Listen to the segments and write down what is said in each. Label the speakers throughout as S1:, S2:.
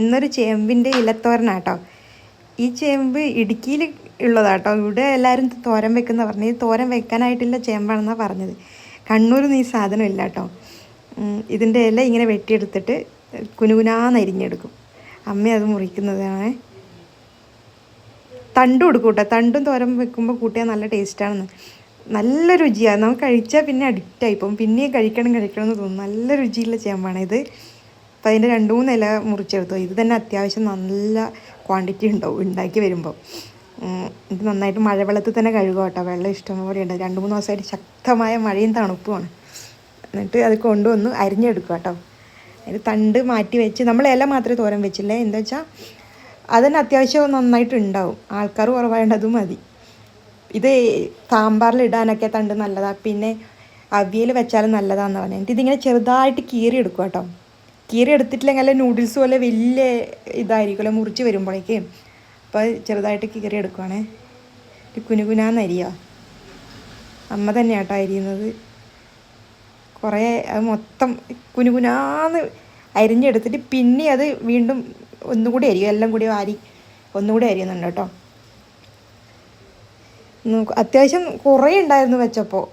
S1: ഇന്നൊരു ചേമ്പിന്റെ ഇലത്തോരനാട്ടോ. ഈ ചേമ്പ് ഇടുക്കിയിൽ ഉള്ളതാട്ടോ. ഇവിടെ എല്ലാവരും തോരൻ വെക്കുന്ന പറഞ്ഞത് തോരൻ വെക്കാനായിട്ടുള്ള ചേമ്പാണെന്നാണ് പറഞ്ഞത്. കണ്ണൂരിൽ ഈ സാധനം ഇല്ല കേട്ടോ ഇതിന്റെ ഇല ഇങ്ങനെ വെട്ടിയെടുത്തിട്ട് കുനുകുനാന്ന് അരിഞ്ഞെടുക്കും. അമ്മ അത് മുറിക്കുന്നതാണ്. തണ്ടും എടുക്കും കേട്ടോ. തണ്ടും തോരൻ വെക്കുമ്പോൾ കൂട്ടിയാൽ നല്ല ടേസ്റ്റാണെന്ന്. നല്ല രുചിയാണ് നമുക്ക് കഴിച്ചാൽ പിന്നെ അഡിക്റ്റ് പോകും. പിന്നെയും കഴിക്കണം കഴിക്കണം എന്ന് തോന്നും. നല്ല രുചിയുള്ള ചേമ്പാണ് ഇത്. അപ്പോൾ അതിന്റെ രണ്ട് മൂന്ന് ഇല മുറിച്ചെടുത്തു. ഇത് തന്നെ അത്യാവശ്യം നല്ല ക്വാണ്ടിറ്റി ഉണ്ടാവും ഉണ്ടാക്കി വരുമ്പോൾ ഇത് നന്നായിട്ട് മഴവെള്ളത്തിൽ തന്നെ കഴുകുക കേട്ടോ. വെള്ളം ഇഷ്ടംപോലെ ഉണ്ട്. രണ്ട് മൂന്ന് ദിവസമായിട്ട് ശക്തമായ മഴയും തണുപ്പുമാണ്. എന്നിട്ട് അത് കൊണ്ടുവന്ന് അരിഞ്ഞെടുക്കുക കേട്ടോ. അതിന് തണ്ട് മാറ്റി വെച്ച് നമ്മൾ ഇല മാത്രമേ തോരം വെച്ചില്ലേ? എന്താ വെച്ചാൽ അതിന് അത്യാവശ്യം നന്നായിട്ട് ഉണ്ടാവും. ആൾക്കാർ കുറവായതും മതി. ഇത് സാമ്പാറിൽ ഇടാനൊക്കെ തണ്ട് നല്ലതാണ് പിന്നെ അവിയൽ വെച്ചാലും നല്ലതാണെന്ന് പറഞ്ഞത്. എന്നിട്ട് ഇതിങ്ങനെ ചെറുതായിട്ട് കീറി എടുക്കുക കേട്ടോ. കീറി എടുത്തിട്ടില്ലെങ്കിൽ അല്ല നൂഡിൽസ് പോലെ വലിയ ഇതായിരിക്കുമല്ലോ മുറിച്ച് വരുമ്പോഴേക്ക്. അപ്പോൾ ചെറുതായിട്ട് കീറി എടുക്കുവാണേ. ഒരു കുനുകുനാന്ന് അരിയ അമ്മ തന്നെയാണ് കേട്ടോ അരിയുന്നത്. കുറേ അത് മൊത്തം കുനുകുനാന്ന് അരിഞ്ഞെടുത്തിട്ട് പിന്നെ അത് വീണ്ടും ഒന്നുകൂടി അരിയും. എല്ലാം കൂടി വാരി ഒന്നുകൂടി അരിയുന്നുണ്ട് കേട്ടോ. അത്യാവശ്യം കുറേ ഉണ്ടായിരുന്നു വെച്ചപ്പോൾ.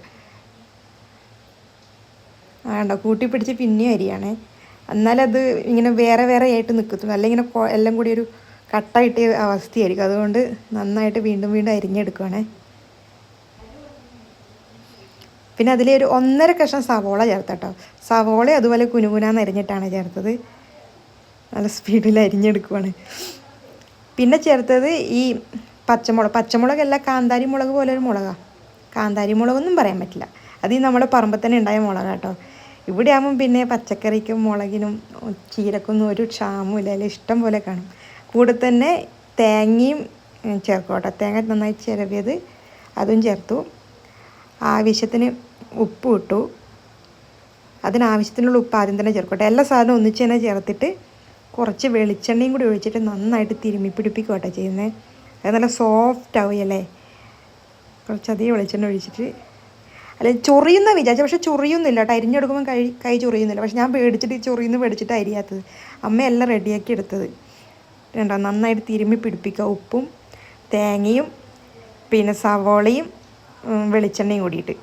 S1: ആണ്ടോ കൂട്ടി പിടിച്ച് പിന്നെയും അരിയാണേ. എന്നാലത് ഇങ്ങനെ വേറെ വേറെ ആയിട്ട് നിൽക്കത്തുള്ളൂ അല്ലെങ്കിൽ ഇങ്ങനെ എല്ലാം കൂടി ഒരു കട്ടായിട്ട് അവസ്ഥയായിരിക്കും. അതുകൊണ്ട് നന്നായിട്ട് വീണ്ടും വീണ്ടും അരിഞ്ഞെടുക്കുവാണേ. പിന്നെ അതിൽ ഒരു ഒന്നര കഷ്ണം സവോള ചേർത്ത് കേട്ടോ സവോള അതുപോലെ കുനുകുനാന്ന് അരിഞ്ഞിട്ടാണ് ചേർത്തത്. നല്ല സ്പീഡിൽ അരിഞ്ഞെടുക്കുവാണ്. പിന്നെ ചേർത്തത് ഈ പച്ചമുളക്. പച്ചമുളകല്ല കാന്താരി മുളക് പോലെ ഒരു മുളകാണ് കാന്താരി മുളകൊന്നും പറയാൻ പറ്റില്ല. അത് ഈ നമ്മുടെ പറമ്പത്തന്നെ ഉണ്ടായ മുളക് കേട്ടോ ഇവിടെ ആകുമ്പം പിന്നെ പച്ചക്കറിക്കും മുളകിനും ചീരക്കൊന്നും ഒരു ക്ഷാമവും ഇല്ല. അതിൽ ഇഷ്ടം പോലെ കാണും. കൂടെ തന്നെ തേങ്ങയും ചേർക്കോട്ടെ തേങ്ങ നന്നായി ചിരവിയത് അതും ചേർത്തു. ആവശ്യത്തിന് ഉപ്പ് ഇട്ടു. അതിനാവശ്യത്തിനുള്ള ഉപ്പ് ആദ്യം തന്നെ ചേർക്കോട്ടെ എല്ലാ സാധനവും ഒന്നിച്ച് തന്നെ ചേർത്തിട്ട് കുറച്ച് വെളിച്ചെണ്ണയും കൂടി ഒഴിച്ചിട്ട് നന്നായിട്ട് തിരുമ്മി പിടിപ്പിക്കോട്ടെ ചെയ്യുന്നത്. അത് നല്ല സോഫ്റ്റ് ആവുകയല്ലേ? കുറച്ചധികം വെളിച്ചെണ്ണ ഒഴിച്ചിട്ട് അല്ല ചൊറിയുന്ന വിചാരിച്ചു പക്ഷെ ചൊറിയുന്നില്ല കേട്ടോ. അരിഞ്ഞെടുക്കുമ്പോൾ കൈ കൈ ചൊറിയുന്നില്ല. പക്ഷെ ഞാൻ പേടിച്ചിട്ട് ചൊറിയുന്നു പേടിച്ചിട്ട് അരിയാത്തത്. അമ്മയെല്ലാം റെഡിയാക്കി എടുത്തത്. കണ്ടോ നന്നായിട്ട് തിരുമ്മി പിടിപ്പിക്കുക. ഉപ്പും തേങ്ങയും പിന്നെ സവോളയും വെളിച്ചെണ്ണയും കൂടിയിട്ട്.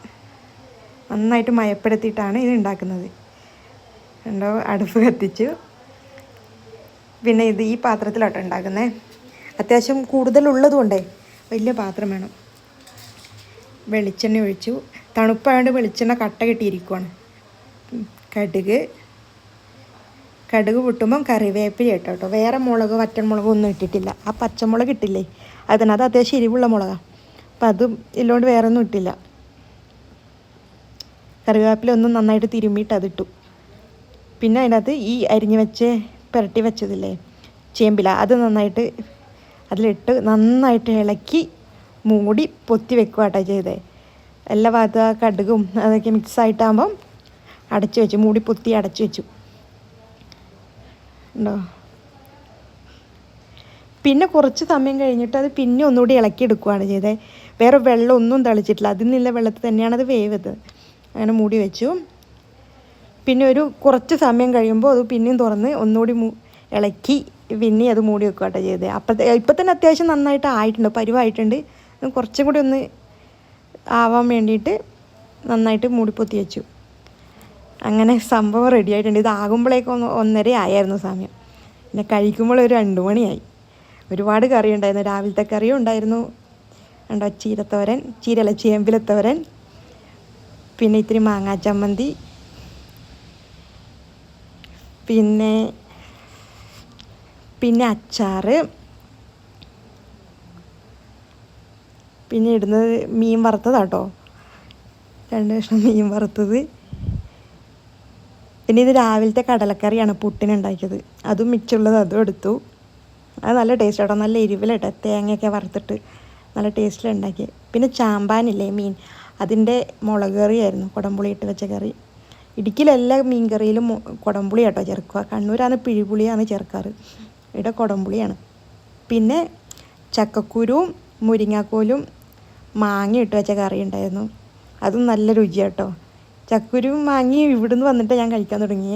S1: നന്നായിട്ട് മയപ്പെടുത്തിയിട്ടാണ് ഇത് ഉണ്ടാക്കുന്നത്. കണ്ടോ അടുപ്പ് കത്തിച്ചു. പിന്നെ ഇത് ഈ പാത്രത്തിലോട്ട് ഉണ്ടാക്കുന്നത് അത്യാവശ്യം കൂടുതലുള്ളതുകൊണ്ടേ വലിയ പാത്രം വേണം. വെളിച്ചെണ്ണ ഒഴിച്ചു. തണുപ്പായതുകൊണ്ട് വെളിച്ചെണ്ണ കട്ട കിട്ടിയിരിക്കുവാണ്. കടുക് കടുക് പൊട്ടുമ്പം കറിവേപ്പില ഇട്ടോ കേട്ടോ. വേറെ മുളക് വറ്റൻ മുളക് ഒന്നും ഇട്ടിട്ടില്ല. ആ പച്ചമുളക് ഇട്ടില്ലേ? അതിന് അത് അത്യാവശ്യം എരിവുള്ള മുളകാണ് അപ്പം അതും ഇല്ലോണ്ട് വേറെ ഒന്നും ഇട്ടില്ല. കറിവേപ്പില ഒന്ന് നന്നായിട്ട് തിരുമ്മിയിട്ട് അതിട്ടു. പിന്നെ അതിനകത്ത് ഈ അരിഞ്ഞു വെച്ച് പുരട്ടി വെച്ചതില്ലേ? ചേമ്പില അത് നന്നായിട്ട് അതിലിട്ട് നന്നായിട്ട് ഇളക്കി മൂടി പൊത്തി വെക്കുക കേട്ടോ ചെയ്തേ. എല്ലാ ഭാഗത്തും കടുകും അതൊക്കെ മിക്സ് ആയിട്ടാകുമ്പം അടച്ചു വെച്ചു. മൂടി പൊത്തി അടച്ചു വെച്ചു. ഉണ്ടോ? പിന്നെ കുറച്ച് സമയം കഴിഞ്ഞിട്ട് അത് പിന്നെ ഒന്നുകൂടി ഇളക്കി എടുക്കുകയാണ് ചെയ്തത് വേറെ വെള്ളം ഒന്നും തളിച്ചിട്ടില്ല. അതിൽ നിന്നുള്ള വെള്ളത്തിൽ തന്നെയാണ് അത് വേവത് അങ്ങനെ മൂടി വെച്ചു. പിന്നെ ഒരു കുറച്ച് സമയം കഴിയുമ്പോൾ അത് പിന്നെയും തുറന്ന് ഒന്നുകൂടി ഇളക്കി പിന്നെ അത് മൂടി വെക്കുക കേട്ടോ ചെയ്തത് അപ്പം ഇപ്പം തന്നെ അത്യാവശ്യം നന്നായിട്ട് ആയിട്ടുണ്ട്. പരുവായിട്ടുണ്ട്. കുറച്ചും കൂടി ഒന്ന് ആവാൻ വേണ്ടിയിട്ട് നന്നായിട്ട് മൂടിപ്പൊത്തി വെച്ചു. അങ്ങനെ സംഭവം റെഡി ആയിട്ടുണ്ട്. ഇതാകുമ്പോഴേക്കും ഒന്ന് ഒന്നര ആയായിരുന്നു സമയം. പിന്നെ കഴിക്കുമ്പോൾ ഒരു രണ്ട് മണിയായി. ഒരുപാട് കറി ഉണ്ടായിരുന്നു. രാവിലത്തെ കറിയും ഉണ്ടായിരുന്നു. ഉണ്ടോ ചീരത്തോരൻ ചീരല്ല ചേമ്പിലത്തോരൻ പിന്നെ ഇത്തിരി മാങ്ങാ ചമ്മന്തി. പിന്നെ പിന്നെ അച്ചാറ്. പിന്നെ ഇടുന്നത് മീൻ വറുത്തതാട്ടോ. രണ്ട് കഷ്ണം മീൻ വറുത്തത്. പിന്നെ ഇത് രാവിലത്തെ കടലക്കറിയാണ് പുട്ടിനുണ്ടാക്കിയത്. അതും മിച്ചുള്ളത് അതും എടുത്തു. അത് നല്ല ടേസ്റ്റ് കേട്ടോ നല്ല എരിവിലട്ടോ. തേങ്ങയൊക്കെ വറുത്തിട്ട് നല്ല ടേസ്റ്റിൽ ഉണ്ടാക്കി പിന്നെ ചാമ്പാനില്ലേ മീൻ. അതിന്റെ മുളക് കറിയായിരുന്നു. കുടംപുളി ഇട്ട് വെച്ച കറി. ഇടുക്കിയിലെല്ലാ മീൻ കറിയിലും കുടംപുളി കേട്ടോ ചേർക്കുക. കണ്ണൂരാണ് പിഴിപുളിയാണ് ചേർക്കാറ്. ഇവിടെ കുടംപുളിയാണ്. പിന്നെ ചക്കക്കുരുവും മുരിങ്ങാക്കോലും മാങ്ങ ഇട്ട് വെച്ച കറി ഉണ്ടായിരുന്നു. അതും നല്ല രുചിയാട്ടോ ചക്കുരും മാങ്ങയും ഇവിടുന്ന് വന്നിട്ട് ഞാൻ കഴിക്കാൻ തുടങ്ങി.